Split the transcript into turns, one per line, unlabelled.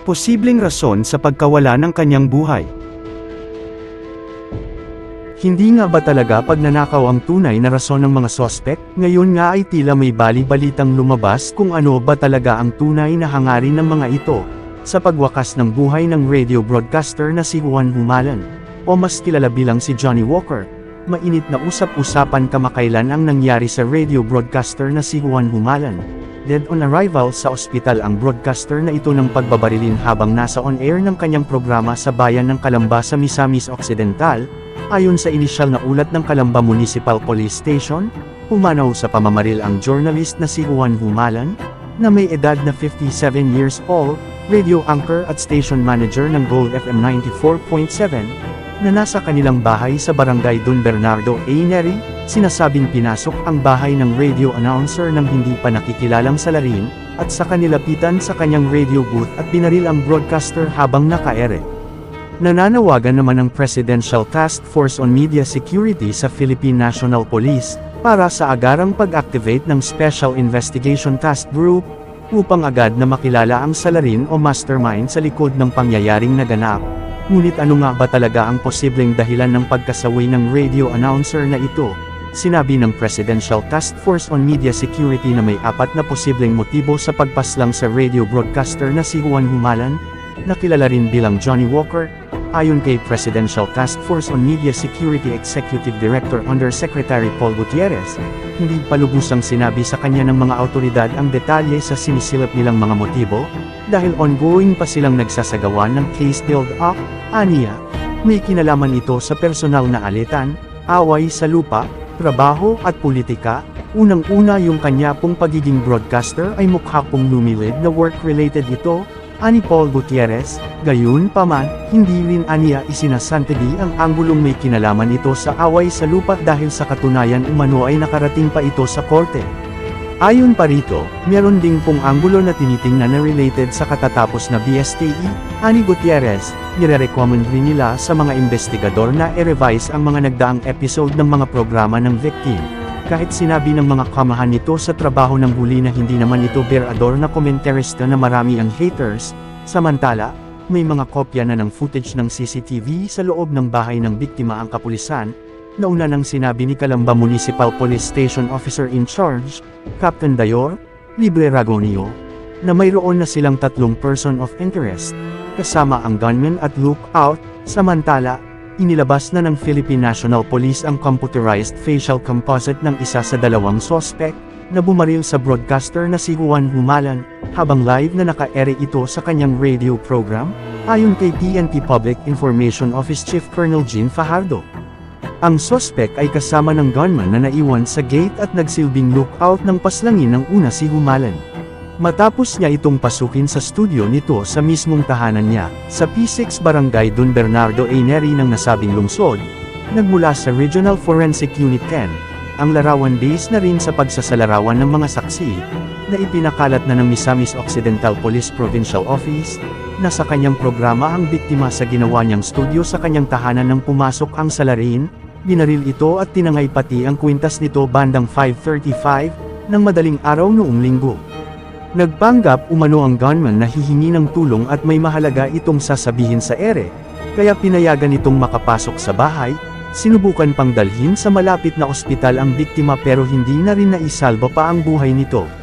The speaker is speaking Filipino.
Posibleng rason sa pagkawala ng kanyang buhay. Hindi nga ba talaga pagnanakaw ang tunay na rason ng mga sospek? Ngayon nga ay tila may bali-balitang lumabas kung ano ba talaga ang tunay na hangarin ng mga ito, sa pagwakas ng buhay ng radio broadcaster na si Juan Humalan, o mas kilala bilang si Johnny Walker. Mainit na usap-usapan kamakailan ang nangyari sa radio broadcaster na si Juan Humalan. Dead on arrival sa ospital ang broadcaster na ito ng pagbabarilin habang nasa on-air ng kanyang programa sa bayan ng Kalamba sa Misamis Occidental, Ayon sa inisyal na ulat ng Kalamba Municipal Police Station, pumanaw sa pamamaril ang journalist na si Juan Humalan, na may edad na 57 years old, radio anchor at station manager ng Gold FM 94.7, na nasa kanilang bahay sa barangay Don Bernardo A. Neri, sinasabing pinasok ang bahay ng radio announcer ng hindi pa nakikilalang salarin, at sa kanilapitan sa kanyang radio booth at binaril ang broadcaster habang nakaere. Nananawagan naman ang Presidential Task Force on Media Security sa Philippine National Police, para sa agarang pag-activate ng Special Investigation Task Group, upang agad na makilala ang salarin o mastermind sa likod ng pangyayaring naganap. Ngunit ano nga ba talaga ang posibleng dahilan ng pagkasawi ng radio announcer na ito? Sinabi ng Presidential Task Force on Media Security na may apat na posibleng motibo sa pagpaslang sa radio broadcaster na si Juan Humalan, na kilala rin bilang Johnny Walker, ayon kay Presidential Task Force on Media Security Executive Director Undersecretary Paul Gutierrez, hindi palubusang sinabi sa kanya ng mga autoridad ang detalye sa sinisilap nilang mga motibo, dahil ongoing pa silang nagsasagawa ng case build-up, aniya, may kinalaman ito sa personal na alitan, away sa lupa, trabaho at politika, unang-una yung kanya pong pagiging broadcaster ay mukha pong lumilid na work-related ito, ani Paul Gutierrez, gayon pa man, hindi rin aniya isinasantabi ang anggulong may kinalaman ito sa away sa lupa dahil sa katunayan umano ay nakarating pa ito sa korte. Ayon pa rito, meron ding pong anggulo na tinitingnan na related sa katatapos na BSTE, ani Gutierrez, nire-recommend rin nila sa mga investigador na i-revise ang mga nagdaang episode ng mga programa ng victim. Kahit sinabi ng mga kamahan nito sa trabaho ng huli na hindi naman ito berador na komentarista na marami ang haters, samantala, may mga kopya na ng footage ng CCTV sa loob ng bahay ng biktima ang kapulisan, nauna nang sinabi ni Calamba Municipal Police Station Officer in Charge, Captain Dayor, Libre Ragonio, na mayroon na silang tatlong person of interest, kasama ang gunman at lookout, samantala, inilabas na ng Philippine National Police ang computerized facial composite ng isa sa dalawang sospek, na bumaril sa broadcaster na si Juan Humalan, habang live na naka-ere ito sa kanyang radio program, ayon kay PNP Public Information Office Chief Colonel Jean Fajardo. Ang sospek ay kasama ng gunman na naiwan sa gate at nagsilbing lookout ng paslangin ng una si Humalan. Matapos niya itong pasukin sa studio nito sa mismong tahanan niya, sa P6 Barangay Don Bernardo A. Neri ng nasabing lungsod, nagmula sa Regional Forensic Unit 10, ang larawan base na rin sa pagsasalarawan ng mga saksi, na ipinakalat na ng Misamis Occidental Police Provincial Office, na sa kanyang programa ang biktima sa ginawa niyang studio sa kanyang tahanan nang pumasok ang salarin, binaril ito at tinangay pati ang kwintas nito bandang 5.35, ng madaling araw noong linggo. Nagpanggap umano ang gunman na hihingi ng tulong at may mahalaga itong sasabihin sa ere, kaya pinayagan itong makapasok sa bahay, sinubukan pang dalhin sa malapit na ospital ang biktima pero hindi na rin naisalba pa ang buhay nito.